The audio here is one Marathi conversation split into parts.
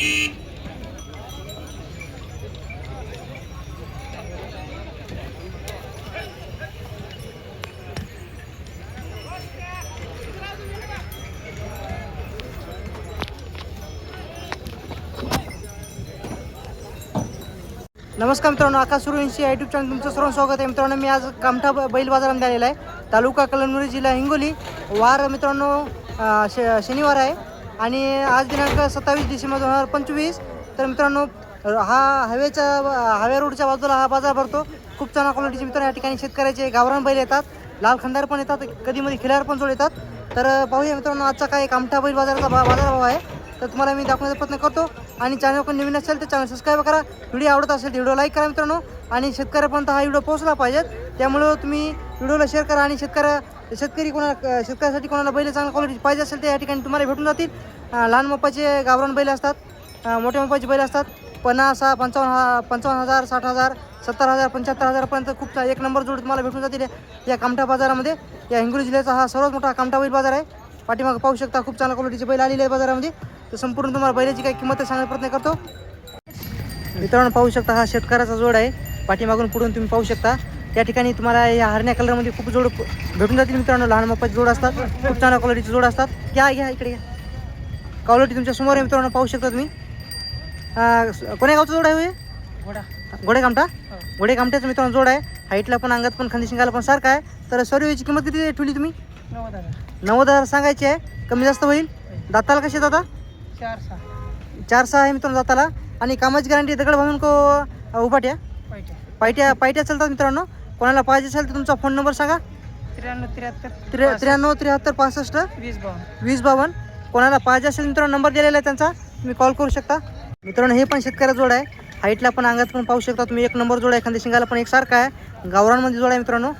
नमस्कार मित्रांनो आकाश सुरू यांची यूट्यूब चॅनल तुमचं सर्व स्वागत आहे. मित्रांनो मी आज कामठा बैल बाजारामध्ये आलेला आहे. तालुका कलमनुरी जिल्हा हिंगोली. वार मित्रांनो श शनिवार आहे. आणि आज दिनांक सत्तावीस डिसेंबर दोन हजार पंचवीस. तर मित्रांनो हा हवेच्या हवे रोडच्या बाजूला हा बाजार भरतो. खूप चांगला क्वालिटीचे मित्रांनो या ठिकाणी शेतकऱ्याचे गावरान बैल येतात. लाल खंडार पण येतात. कधीमध्ये खिलार पण जोड येतात. तर पाहूया मित्रांनो आजचा काय कामठा बैल बाजाराचा भा बाजारभाव आहे. तर तुम्हाला मी दाखवण्याचा प्रयत्न करतो. आणि चॅनल कोण नवीन असेल तर चॅनल सबस्क्राईब करा. व्हिडिओ आवडत असेल तर व्हिडिओ लाईक करा मित्रांनो. आणि शेतकऱ्यापर्यंत हा व्हिडिओ पोहोचला पाहिजेत. त्यामुळं तुम्ही व्हिडिओला शेअर करा आणि शेतकऱ्या शेतकरी कोणाला शेतकऱ्यासाठी कोणाला बैल चांगल्या क्वालिटी पाहिजे असेल तर या ठिकाणी तुम्हाला भेटून जातील. लहान मप्पाचे गावरान बैल असतात. मोठ्या मप्पाचे बैल असतात. पन्नास हा पंचावन्न हा पंचावन्न हजार साठ हजार सत्तर हजार पंच्याहत्तर हजारपर्यंत खूप एक नंबर जोड तुम्हाला भेटून जातील या- कामठा बाजारामध्ये. या हिंगोली जिल्ह्याचा हा सर्वात मोठा कामठा बैल बाजार आहे. पाठीमागं पाहू शकता खूप चांगल्या क्वालिटीचे बैल आलेले आहे बाजारामध्ये. तर संपूर्ण तुम्हाला बैलाची काही किंमत सांगण्या सांगण्याचा प्रयत्न करतो. मित्रांनो पाहू शकता हा शेतकऱ्याचा जोड आहे. पाठीमागून पुढून तुम्ही पाहू शकता. या ठिकाणी तुम्हाला या हरण्या कलरमध्ये खूप जोड भेटून जातील मित्रांनो. लहान मप्पाचे जोड असतात खूप चांगल्या क्वालिटीचे जोड असतात. घ्या घ्या इकडे घ्या. क्वालिटी तुमच्यासमोर आहे मित्रांनो पाहू शकता तुम्ही. कोण्या गावचा जोड आहे हो हे? घोडे. कामटा घोडे कामट्याचा मित्रांनो जोड आहे. हाईटला पण अंगात पण खांदी शिंगाला पण सारखा आहे. तर सर्व किंमत किती ठेवली तुम्ही? नव्वद हजार. सांगायची आहे. कमी जास्त होईल? दाताला कसे दादा? चार सहा. चार सहा आहे मित्रांनो दाताला. आणि कामाची गॅरंटी दगड बांधून को उभाट्या? पायट्या पायट्या चालतात मित्रांनो. कोणाला पाहिजे असेल तर तुमचा फोन नंबर सांगा. त्र्याण्णव त्र्याहत्तर त्र्या त्र्याण्णव त्र्याहत्तर पासष्ट. वीस बावन्न. वीस बावन्न. कोणाला पाहिजे असेल मित्रांनो नंबर दिलेला आहे त्यांचा. तुम्ही कॉल करू शकता. मित्रांनो हे पण शेतकऱ्या जोड आहे. हाईटला पण अंगात पण पाहू शकता तुम्ही. एक नंबर जोड आहे. खांदी शिंगाला पण एक सारखा आहे. गावरांमध्ये जोड आहे मित्रांनो.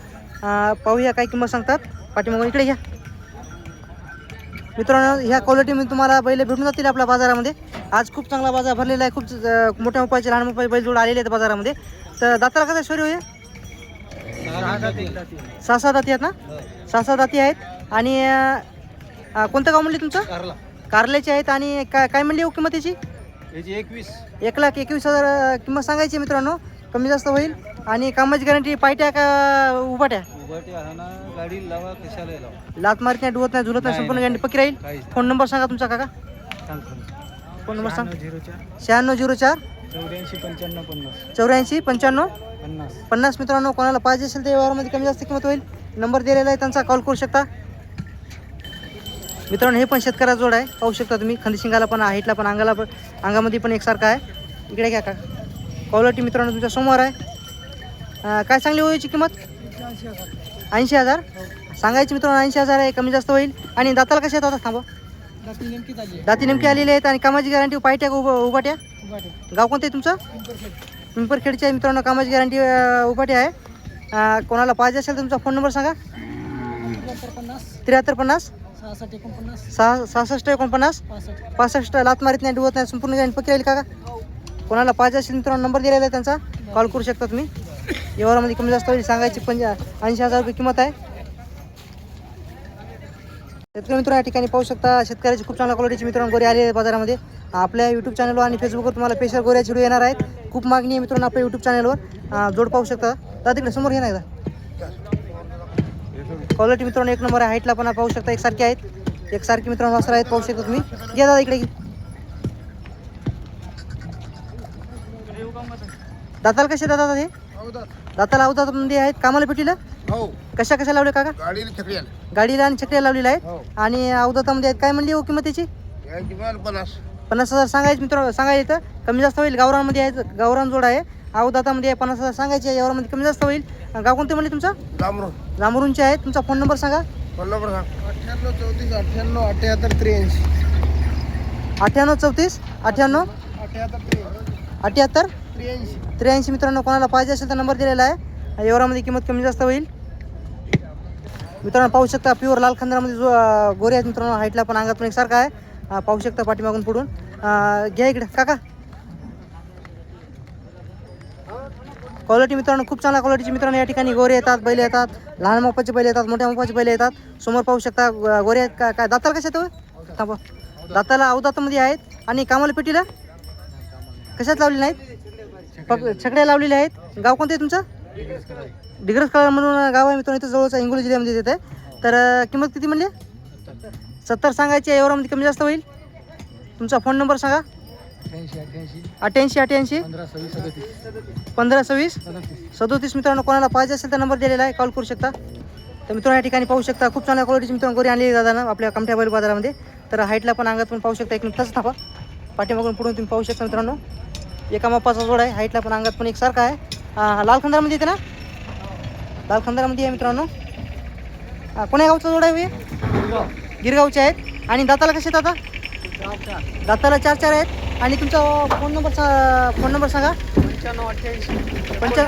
पाहूया काय किंमत सांगतात. पाठीमागून इकडे घ्या. मित्रांनो ह्या क्वालिटीमध्ये तुम्हाला बैल भेटून जातील आपल्या बाजारामध्ये. आज खूप चांगला बाजार भरलेला आहे खूप मोठ्या मोपाचे लहान मोपाचे बैल जोड आलेले आहेत बाजारामध्ये. तर दाताला कसं सॉरी होईल? सहा सहा दाती आहेत ना? सहा सहा दाती आहेत. आणि कोणतं गाव म्हणले तुमचं? कारल्याचे आहेत. आणि काय काय म्हणली हो किंमत याची? एकवीस. एक लाख एकवीस हजार किंमत सांगायची मित्रांनो. कमी जास्त होईल. आणि कामाची गॅरंटी पायट्या का उभाट्या उभाटे आहे ना गाडी लावा कशाला लावा? लात मारत नाही डुवत नाही झुलत नाही नाही, संपूर्ण नाही. गॅरंटी पक्की राहील? काहीच फोन नंबर सांगा तुमचा काका. फोन. नंबर सांग. झिरो चार. शहाण्णव झिरो चार. चौऱ्याऐंशी पंच्याण्णव पन्नास. चौऱ्याऐंशी पंच्याण्णव. पन्नास. पन्नास मित्रांनो कोणाला पाहिजे असेल तर व्यवहारामध्ये कमी जास्त किंमत होईल. नंबर दिलेला आहे त्यांचा कॉल करू शकता. मित्रांनो हे पण शेतकऱ्या जोड आहे. पाहू शकता तुम्ही खंदी शिंगाला पण हाईटला पण अंगाला पण अंगामध्ये पण एकसारखा आहे. इकडे घ्या का क्वालिटी मित्रांनो तुमच्यासमोर आहे. अं, काय सांगली हो याची किंमत? ऐंशी हजार? सांगायची मित्रांनो ऐंशी हजार आहे कमी जास्त होईल. आणि दाताला कशा येतात थांबा. दाती नेमकी आलेली आहेत आणि कामाची गॅरंटी पायट्या उभा उभाट्या? गाव कोणतं आहे तुमचं? पिंपरखेडचे आहे मित्रांनो कामाची गॅरंटी उभाटी आहे. कोणाला पाहिजे असेल तर तुमचा फोन नंबर सांगा. त्र्याहत्तर पन्नास. सहा सहासष्ट एकोणपन्नास? पासष्ट. पासष्ट. लात मारीत नाही डुवत नाही संपूर्ण गॅरंटी पक्की राहील का? कोणाला पाहिजे असेल मित्रांनो नंबर दिलेला आहे त्यांचा. कॉल करू शकता तुम्ही. व्यवहारामध्ये कमी जास्त होईल सांगायची पण ऐंशी हजार रुपये किंमत आहे. शेतकरी मित्र या ठिकाणी पाहू शकता शेतकऱ्याची खूप चांगल्या क्वालिटीचे मित्रांनो गोरे आले बाजारामध्ये. आपल्या यूट्यूब चॅनलवर आणि फेसबुकवर तुम्हाला स्पेशल गोऱ्याचे व्हिडिओ येणार आहेत. खूप मागणी आहे मित्रांनो आपल्या यूट्यूब चॅनलवर जोड पाहू शकता. दादा तिकडे समोर घे नाही क्वालिटी मित्रांनो एक नंबर आहे. हाईटला पण पाहू शकता. एकसारखे आहेत. एकसारखे मित्रांनो वासर आहेत पाहू शकता तुम्ही. घ्या दादा इकडे. दाताल कसे दादा हे? दाताला अवतात मध्ये आहेत. कामाला पेटीला हो. कशा कशा लावले काका? गाडीला छकडी आली गाडीला आणि चकड्या लावलेल्या आहेत. हो. आणि अवदातामध्ये आहेत. काय म्हणली हो किंमत त्याची माल पन्नास. पन्नास हजार सांगायचं मित्र सांगायचं तर कमी जास्त होईल. गावरांमध्ये आहे. गावरान जोड आहे. अवदातामध्ये आहे. पन्नास हजार सांगायचे आहे. यावरमध्ये कमी जास्त होईल. गाव कोणते म्हणले तुमचं? जांभरून जांभरूनचे आहेत. तुमचा फोन नंबर सांगा. फोन नंबर सांग. अठ्ठ्याण्णव चौतीस अठ्ठ्याण्णव अठ्ठ्याहत्तर त्र्याऐंशी. अठ्ठ्याण्णव चौतीस अठ्ठ्याण्णव अठ्ठ्याहत्तर त्र्याऐंशी. अठ्ठ्याहत्तर? त्र्याऐंशी. त्र्याऐंशी मित्रांनो कोणाला पाहिजे असेल तर नंबर दिलेला आहे. यावरामध्ये किंमत कमी जास्त होईल. मित्रांनो पाहू शकता प्युअर लाल खंदरामध्ये जो गोरे आहेत मित्रांनो हाईटला पण अंगात पण एकसारखा आहे. पाहू शकता पाठीमागून पुढून. घ्या इकडे. काका. क्वालिटी मित्रांनो खूप चांगल्या क्वालिटीचे मित्रांनो या ठिकाणी गोरे येतात बैल येतात लहान मोपाचे बैल येतात मोठ्या मोपाचे बैल येतात. समोर पाहू शकता गोरे आहेत. का काय दाताला कशा आहेत हो? थांबा. दाताला अवदातामध्ये आहेत. आणि कामाला पेटीला? कशात लावलेले नाहीत? फक्त छकड्या लावलेल्या आहेत. गाव कोणतं आहे तुमचं? डिग्रस म्हणून गाव आहे मित्रांनो इथं जवळचं हिंगोली जिल्ह्यामध्ये येत आहे. तर किंमत किती म्हणली? सत्तर सांगायची आहे एवढ्यामध्ये कमी जास्त होईल. तुमचा फोन नंबर सांगा. अठ्ठ्याऐंशी अठ्ठ्याऐंशी. पंधरा सव्वीस. सदतीस सदोतीस मित्रांनो कोणाला पाहिजे असेल तर नंबर दिलेला आहे कॉल करू शकता. तर मित्रांनो या ठिकाणी पाहू शकता खूप चांगल्या क्वालिटीची मित्रांनो गोरी आणली दादानं आपल्या कमठ्या बैल बाजारामध्ये तर हाईटला पण अंगात पण पाहू शकता एक मिनिट तसंच थांबा. पाठीमागून पुढून तुम्ही पाहू शकता मित्रांनो. एका मापाचा जोड आहे हाईटला पण अंगात पण एक सारखा आहे. लाल खंदारामध्ये येते ना? लाल खंदारामध्ये आहे मित्रांनो. हा, कोण्या गावचा जोड आहे हे? गिरगावचे आहेत. आणि दाताला कसे आहेत आता दाताला चार चार आहेत. आणि तुमचा फोन नंबर सा फोन नंबर सांगा. पंच्याण्णव अठ्ठ्याऐंशी. पंचा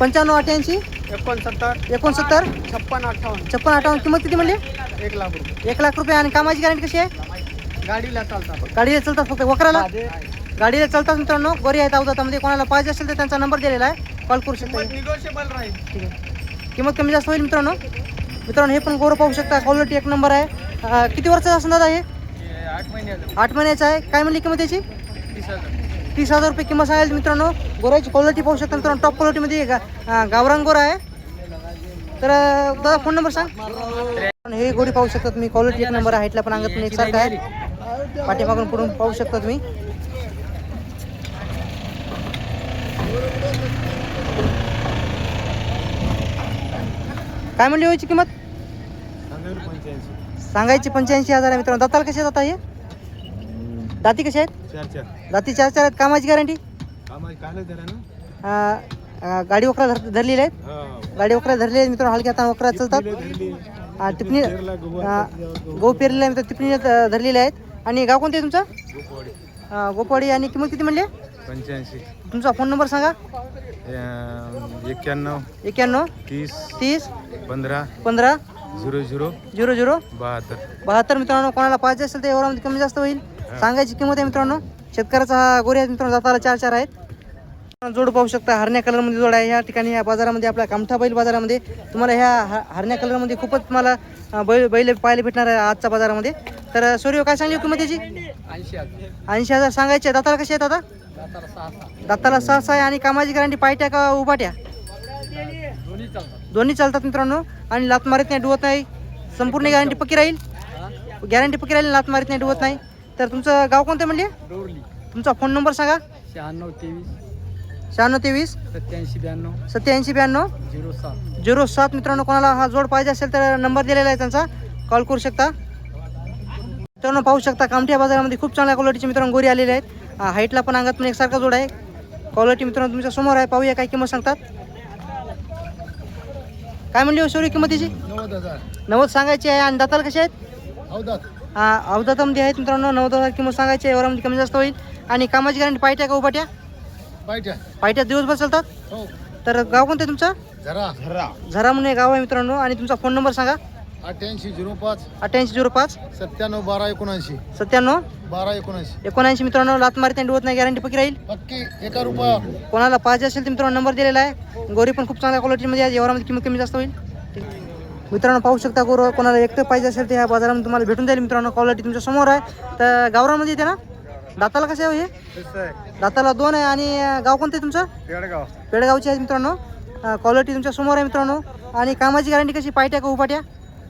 पंच्याण्णव अठ्ठ्याऐंशी? एकोणसत्तर. एकोणसत्तर? छप्पन अठ्ठावन्न. छप्पन अठ्ठावन्न. किंमत किती म्हणली? एक लाख रुपये. एक लाख रुपये. आणि कामाची गॅरंटी कशी आहे? गाडीला चालतात. गाडीला चालतात फक्त वकराला गाडीला चालतात मित्रांनो गोरी आहेत अवधातामध्ये कोणाला पाहिजे असेल तर त्यांचा नंबर दिलेला आहे. कॉल करू शकता. निगोशिएबल राहील. ठीक आहे. किंमत कमी जास्त होईल मित्रांनो. मित्रांनो हे पण गोरं पाहू शकता. क्वालिटी एक नंबर आहे. किती वर्षाचा असणार आहे आठ महिन्याचं. आठ महिन्याचा आहे. काय म्हणली किंमत याची? तीस हजार. रुपये किंमत सांगायची मित्रांनो. गोराची क्वालिटी पाहू शकता मित्रांनो. टॉप क्वालिटीमध्ये गा अं, गावरान गोरा आहे. तर दादा फोन नंबर सांग. हे गोरी पाहू शकता तुम्ही. क्वालिटी एक नंबर आहे. हाईटला पण अंगात पण एकसारखं आहे. पाठीमागून पुढून पाहू शकता तुम्ही. काय म्हणली व्हायची किंमत? सांगायची पंच्याऐंशी हजार आहे मित्रांनो. दाताला कसे जाता हे दाती कसे आहेत? चार चार दाती चार चार आहेत. कामाची गॅरंटी? गाडी वकरा धर धरलेली आहेत? गाडी वकरा धरलेली आहेत मित्रांनो. हलक्या हाताने वकरा चालतात. धरली टिपणी गहू पेरलेले आहे मित्र टिपणी धरलेले आहेत. आणि गाव कोणते आहे तुमचं? गोपवाडी. आणि किंमत किती म्हणले? पंच्याऐंशी. तुमचा फोन नंबर सांगा. एक्क्याण्णव एक्क्याण्णव तीस तीस पंधरा पंधरा झिरो झिरो झिरो झिरो. बहात्तर. बहात्तर मित्रांनो कोणाला पाहिजे असेल तर एवढ्यामध्ये कमी जास्त होईल. सांगायची किंमत आहे मित्रांनो शेतकऱ्याचा हा गोरे आहेत मित्रांनो जाताला चार चार आहेत. जोड पाहू शकता हरण्या कलरमध्ये जोड आहे. ह्या ठिकाणी या बाजारामध्ये आपल्या कामठा बैल बाजारामध्ये तुम्हाला ह्या ह- हरण्या कलरमध्ये खूपच तुम्हाला बैल बैल पाहायला भेटणार आहे आजच्या बाजारामध्ये. तर सूर्य काय सांगली किंमत याची ऐंशी हजार. सांगायचे दाताला कसे आहेत आता दाताला सहा सहा. आहे आणि कामाची गॅरंटी पायट्या का उभाट्या दोन्ही चालतात. दोन्ही चालतात मित्रांनो. आणि लात मारीत नाही डुवत नाही. संपूर्ण गॅरंटी पक्की राहील? गॅरंटी पक्की राहील लात मारीत नाही डुवत नाही. तर तुमचं गाव कोणतं म्हणले डोरली. तुमचा फोन नंबर सांगा. शहाण्णव तेवीस शहाण्णव तेवीस सत्याऐंशी ब्याण्णव. सत्याऐंशी ब्याण्णव? झिरो सात. झिरो सात. मित्रांनो कोणाला हा जोड पाहिजे असेल तर नंबर दिलेला आहे त्यांचा. कॉल करू शकता. मित्रांनो पाहू शकता कामठ्या बाजारामध्ये खूप चांगल्या क्वालिटीचे मित्रांनो गोरी आलेले आहेत. हाईटला पण अंगात पण एकसारखा जोड आहे. क्वालिटी मित्रांनो तुमच्यासमोर आहे. पाहूया काय किंमत सांगतात. काय म्हणली हो सॉरी किंमत त्याची नव्वद हजार. नव्वद सांगायची आहे. आणि दाताला कसे आहेत? अवदात. हा, अवधातामध्ये आहेत मित्रांनो. नव्वद हजार किंमत सांगायची आहे. एवढ्यामध्ये कमी जास्त होईल. आणि कामाची गॅरंटी पायट्या का उपाट्या? पाहिजे पायट्या दिवसभर चालतात? हो. तर गाव कोणतं आहे तुमचं? झरा. झरा. झरा म्हणून गाव आहे मित्रांनो आणि तुमचा फोन नंबर सांगा. अठ्ठ्याऐंशी झिरो पाच. अठ्ठ्याऐंशी झिरो पाच. सत्त्याण्णव बारा एकोणऐंशी. सत्त्याण्णव? बारा एकोणऐंशी. एकोणऐंशी मित्रांनो लात मारत नाही डुवत नाही गॅरंटी पक्की राहील? पक्की. एका रुपया कोणाला पाहिजे असेल तर मित्रांनो नंबर दिलेला आहे. गोरी पण खूप चांगल्या क्वालिटीमध्ये आहे. एवढ्यामध्ये किंमत कमी जास्त होईल. मित्रांनो पाहू शकता गोर कोणाला एकटं पाहिजे असेल तर ह्या बाजारामध्ये तुम्हाला भेटून जाईल मित्रांनो. क्वालिटी तुमच्यासमोर आहे. तर गावरामध्ये येते ना? दाताला कसं आहे हो हे? दाताला दोन आहे आणि गाव कोणतं आहे तुमचं? पेडगाव पेडगावची आहे मित्रांनो. क्वालिटी तुमच्यासमोर आहे मित्रांनो. आणि कामाची गॅरंटी कशी? पायट्या का उपाट्या?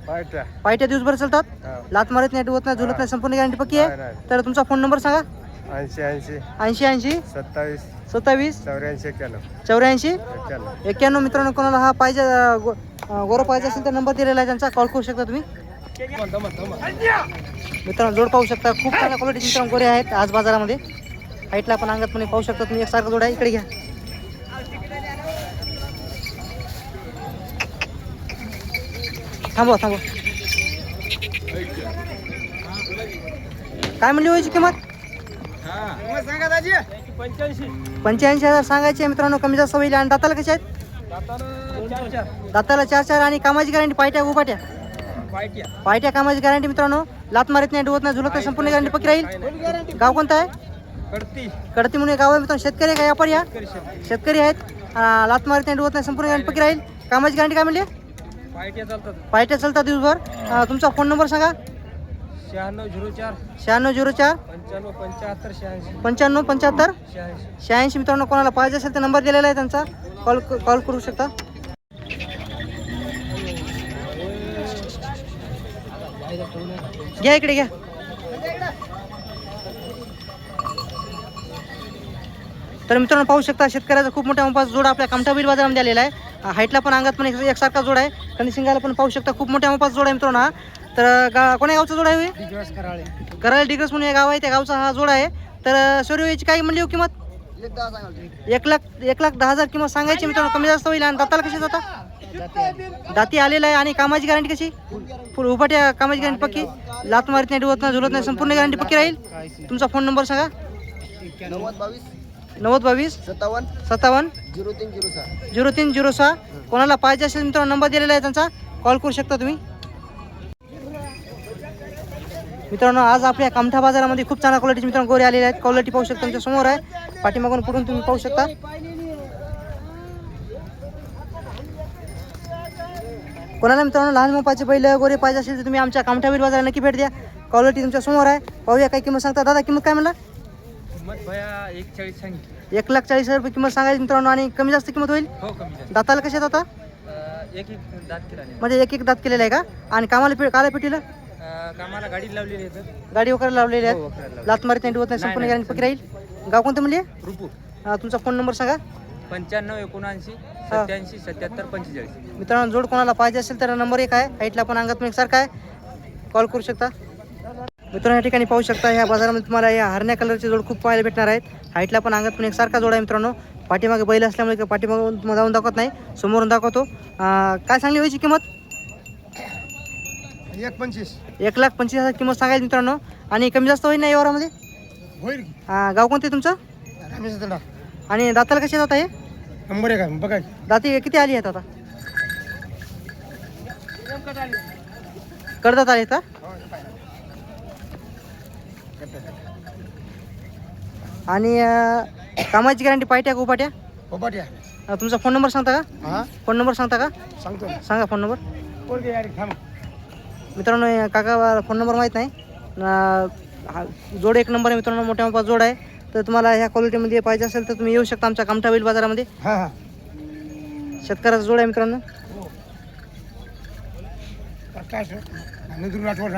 पायट्या. पायट्या दिवसभर चालतात? लात मारत नाही डुवत नाही झुलत नाही संपूर्ण गॅरंटी पक्की आहे? तर तुमचा फोन नंबर सांगा. ऐंशी ऐंशी. ऐंशी ऐंशी. सत्तावीस. सत्तावीस. चौऱ्याऐंशी एक्क्याण्णव चौऱ्याऐंशी. एक्क्याण्णव मित्रांनो कोणाला हा पाहिजे अं, गो- अं, गोरं पाहिजे असेल तर नंबर दिलेला आहे त्यांचा. कॉल करू शकता तुम्ही? मित्रांनो जोड पाहू शकता खूप चांगल्या क्वालिटीचे मित्रांनो गोरे आहेत आज बाजारामध्ये. हाईटला पण अंगात पण पाहू शकता तुम्ही एकसारखं जोड आहे इकडे घ्या. थांबवा थांबवा. काय म्हणली व्हायची किंमत? पंच्याऐंशी हजार सांगायचे मित्रांनो कमी जास्त होईल. आणि दाताला कसे आहेत? दाताला चार चार. आणि कामाची गॅरंटी पायट्या उपाट्या पायट्या. कामाची गॅरंटी मित्रांनो लात मारत नाही डुवत नाही झुलत नाही संपूर्ण गॅरंटी पक्की राहील. गाव कोणतं आहे? कडती. कडती म्हणून गाव आहे मित्रांनो शेतकरी आहे का? व्यापारी या शेतकरी आहेत. लात मारत नाही डुवत नाही संपूर्ण गॅरंटी पक्की राहील. कामाची गॅरंटी काय म्हणली? पायट्या चालतात. दिवसभर. तुमचा फोन नंबर सांगा. शहाण्णव झिरो चार. शहाण्णव झिरो चार. पंच्याण्णव पंच्याहत्तर शहाऐंशी. पंच्याण्णव पंच्याहत्तर. शहाऐंशी. शहाऐंशी मित्रांनो कोणाला पाहिजे असेल तर नंबर दिलेला आहे त्यांचा. कॉल कॉल करू शकता. घ्या इकडे घ्या. तर मित्रांनो पाहू शकता शेतकऱ्याचा खूप मोठ्या मापाचा जोड आपल्या कामठाबील बाजारामध्ये आलेला आहे. हाईटला पण अंगात पण एक एकसारखा जोड आहे. कंडिशिंगाला पण पाहू शकता खूप मोठ्या मापाचा जोड आहे मित्रांनो हा. तर गा कोण्या गावचा जोड आहे कराळे. डिग्रस म्हणून एक गाव आहे त्या गावचा हा जोड आहे. तर सूर्य याची काय म्हणली हो किंमत? सांगाल एक लाख एक लाख दहा हजार किंमत सांगायची मित्रांनो कमी जास्त होईल आणि दाताला कशी जाता? दाती आलेला आहे आणि कामाची गॅरंटी कशी? फुल उपाट्या कामाची गॅरंटी पक्की? लात मारीत नाही डुवत नाही झुलत नाही संपूर्ण गॅरंटी पक्की राहील? तुमचा फोन नंबर सांगा. नव्वद बावीस. नव्वद बावीस. सत्तावन्न. सत्तावन्न. झिरो तीन झिरो सहा. झिरो तीन झिरो सहा. कोणाला पाहिजे असेल मित्रांनो नंबर दिलेला आहे त्यांचा. कॉल करू शकता तुम्ही. मित्रांनो आज आपल्या कामठा बाजारामध्ये खूप चांगल्या क्वालिटीचे मित्रांनो गोरे आलेले आहेत. क्वालिटी पाहू शकता तुमच्यासमोर आहे. पाठीमागून पुढून तुम्ही पाहू शकता. कोणाला मित्रांनो लहान मोपाचे बैल गोरे पाहिजे असेल तर तुम्ही आमच्या कामठावीर बाजाराला नक्की भेट द्या. क्वालिटी तुमच्यासमोर आहे. पाहूया काय किंमत सांगता. दादा किंमत काय म्हणला? एक लाख चाळीस हजार रुपये किंमत सांगायची मित्रांनो आणि कमी जास्त किंमत होईल? हो दाताला कसे एक दात म्हणजे एक एक दात केलेला आहे का? आणि कामाला काला पेटीला? कामाला गाडी लावलेली आहे गाडी वगैरे लावलेली हो, लावली. लात मारित नाही नाही संपूर्ण. गॅरंटी पक्की राहील? गाव कोणतं अं, तुमचा फोन नंबर सांगा. पंच्याण्णव एकोणऐंशी सत्याऐंशी सत्याहत्तर पंचेचाळीस. मित्रांनो जोड कोणाला पाहिजे असेल तर नंबर एक आहे. हाईटला पण अंगात पण एकसारखा आहे. कॉल करू शकता. मित्रांनो या ठिकाणी पाहू शकता ह्या बाजारामध्ये तुम्हाला या हरण्या कलरचे जोड खूप पाहायला भेटणार आहेत. हाईटला पण अंगात पण एकसारखा जोड आहे मित्रांनो. पाठीमागे बैल असल्यामुळे का पाठीमागून जाऊन दाखवत नाही. समोरून दाखवतो. अं, काय सांगली व्हायची किंमत? एक पंचवीस. एक लाख पंचवीस हजार किंमत सांगायची मित्रांनो. आणि कमी जास्त होईल ना या वरामध्ये होईल. अं, गाव कोणते तुमचं? रमेश आणि दाताला कसे जात आहे? नंबर आहे बघा. दाती किती आली आहेत आता? कडदात आले का? आणि कामाची गॅरंटी पायट्या का उपाट्या? पोपाट्या अं, तुमचा फोन नंबर सांगता का? हा? फोन नंबर सांगता का? सांगतो. सांगा फोन नंबर मित्रांनो काका फोन नंबर माहीत नाही. हा जोड एक नंबर आहे मित्रांनो मोठ्या मोठा जोड आहे. तर तुम्हाला ह्या क्वालिटीमध्ये पाहिजे असेल तर तुम्ही येऊ शकता आमच्या कामठा बैल बाजारामध्ये. हा हा. शेतकऱ्याचा जोड आहे मित्रांनो. आठवड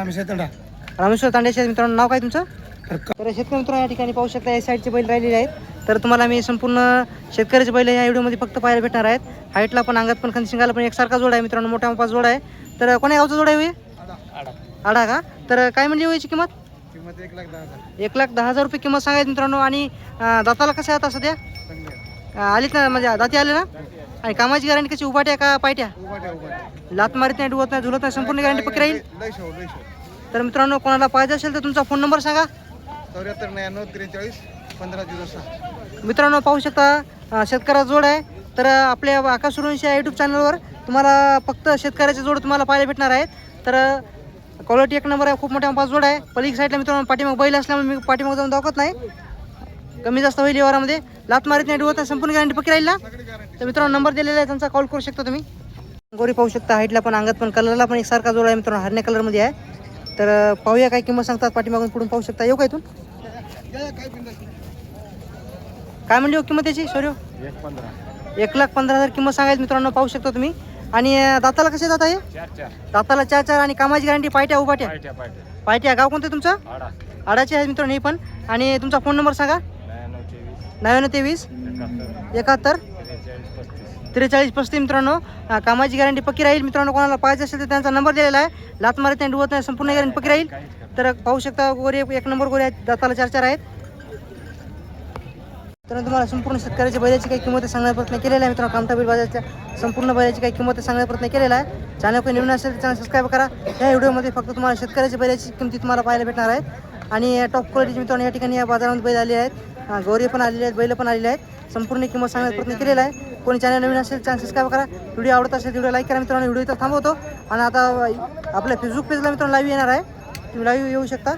रामेश्वर तांडेचे मित्रांनो नाव काय तुमचं? तर शेतकरी मित्रांनो या ठिकाणी पाहू शकता या साईडचे बैल राहिलेले आहेत. तर तुम्हाला मी संपूर्ण शेतकऱ्याचे बैल या व्हिडिओमध्ये फक्त पाहायला भेटणार आहेत. हाईटला पण अंगात पण खनशिंगाला पण एकसारखा जोड आहे मित्रांनो मोठा मोठा जोड आहे. तर कोण्या गावचा जोड आहे होय? आडा. का? तर काय म्हणली व्हायची किंमत? किंमत एक लाख दहा हजार. एक लाख दहा हजार रुपये किंमत सांगायची मित्रांनो. आणि अं, दाताला कसं आहे आता सध्या? अं, आलीत ना म्हणजे दाती आले ना? आणि कामाची गॅरंटी कशी? उभाट्या का पायट्या? उभाट्या उभाट्या. लात मारित नाही डुवत नाही झुलत नाही संपूर्ण गॅरंटी पक्की राहील? लय शो लय शो तर मित्रांनो कोणाला पाहिजे असेल तर तुमचा फोन नंबर सांगा. चौऱ्याहत्तर नव्याण्णव त्रेचाळीस पंधरा झिरो सहा. मित्रांनो पाहू शकता अं, शेतकऱ्याचा जोड आहे. तर अं, आपल्या आकाश या यूट्यूब चॅनलवर तुम्हाला फक्त शेतकऱ्याचे जोड तुम्हाला पाहायला भेटणार आहेत. तर क्वालिटी एक नंबर आहे खूप मोठ्या पाच जोड आहे पलीक साईडला मित्रांनो पाठीमाग बैल असल्यामुळे मी पाठीमाग जाऊन दाखवत नाही. कमी जास्त होईल व्यवहारामध्ये. लात मारित नाही डुवत संपूर्ण गॅरंटी पक्की राहिला तर मित्रांनो नंबर दिलेला आहे त्यांचा कॉल करू शकता तुम्ही. गोरी पाहू शकता हाईटला पण अंगात पण कलरला पण एक सारखा जोड आहे मित्रांनो हरण्या कलरमध्ये आहे. तर पाहूया काय किंमत सांगतात पाठीमागून पुढून पाहू शकता. येऊ काय इथून? काय म्हणली हो किंमत त्याची सॉरी एक एक लाख पंधरा हजार किंमत सांगायची मित्रांनो पाहू शकता तुम्ही. आणि दाताला कसे जात आहे? चार चार. दाताला चार चार आणि कामाची गॅरंटी पायट्या उभाट्या पायट्या गाव कोणतं तुमचं? आडा. आडाचे आहे मित्रांनो हे पण. आणि तुमचा फोन नंबर सांगा. नव्याण्णव चोवीस नव्याण्णव तेवीस. एकाहत्तर. एकाहत्तर. त्रेचाळीस पस्तीस. त्रेचाळीस पस्तीस मित्रांनो. कामाची गॅरंटी पक्की राहील मित्रांनो. कोणाला पाहिजे असेल तर त्यांचा नंबर दिलेला आहे. लात मारत नाही डुवत नाही संपूर्ण गॅरंटी पक्की राहील. तर पाहू शकता गोरे एक नंबर गोरे आहेत. दाताला चार चार आहेत. तर तुम्हाला संपूर्ण शेतकऱ्याच्या बैलाची काही किंमत सांगण्याचा प्रयत्न केलेला आहे. मित्रांनो कामठाबील बाजारच्या संपूर्ण बैलाची काही किंमत सांगण्याचा प्रयत्न केलेला आहे. चॅनल काही नवीन असेल तर चॅनल सबस्क्राईब करा. या व्हिडिओमध्ये फक्त तुम्हाला शेतकऱ्याच्या बैलाची किमती तुम्हाला पाहायला भेटणार आहेत. आणि टॉप क्वालिटीचे मित्रांनो या ठिकाणी या बाजारामध्ये बैल आले आहेत. गौरी पण आलेले आहेत बैल पण आलेले आहेत. संपूर्ण किंमत सांगण्याचा प्रयत्न केलेला आहे. कोणी चॅनल नवीन असेल चॅनल सबस्क्राईब करा. व्हिडिओ आवडत असेल व्हिडिओ लाईक करा मित्रांनो. व्हिडिओ इथं थांबवतो. आणि आता आपल्या फेसबुक पेजला मित्रांनो लाईव्ह येणार आहे. तुम्ही लाईव्ह येऊ शकता.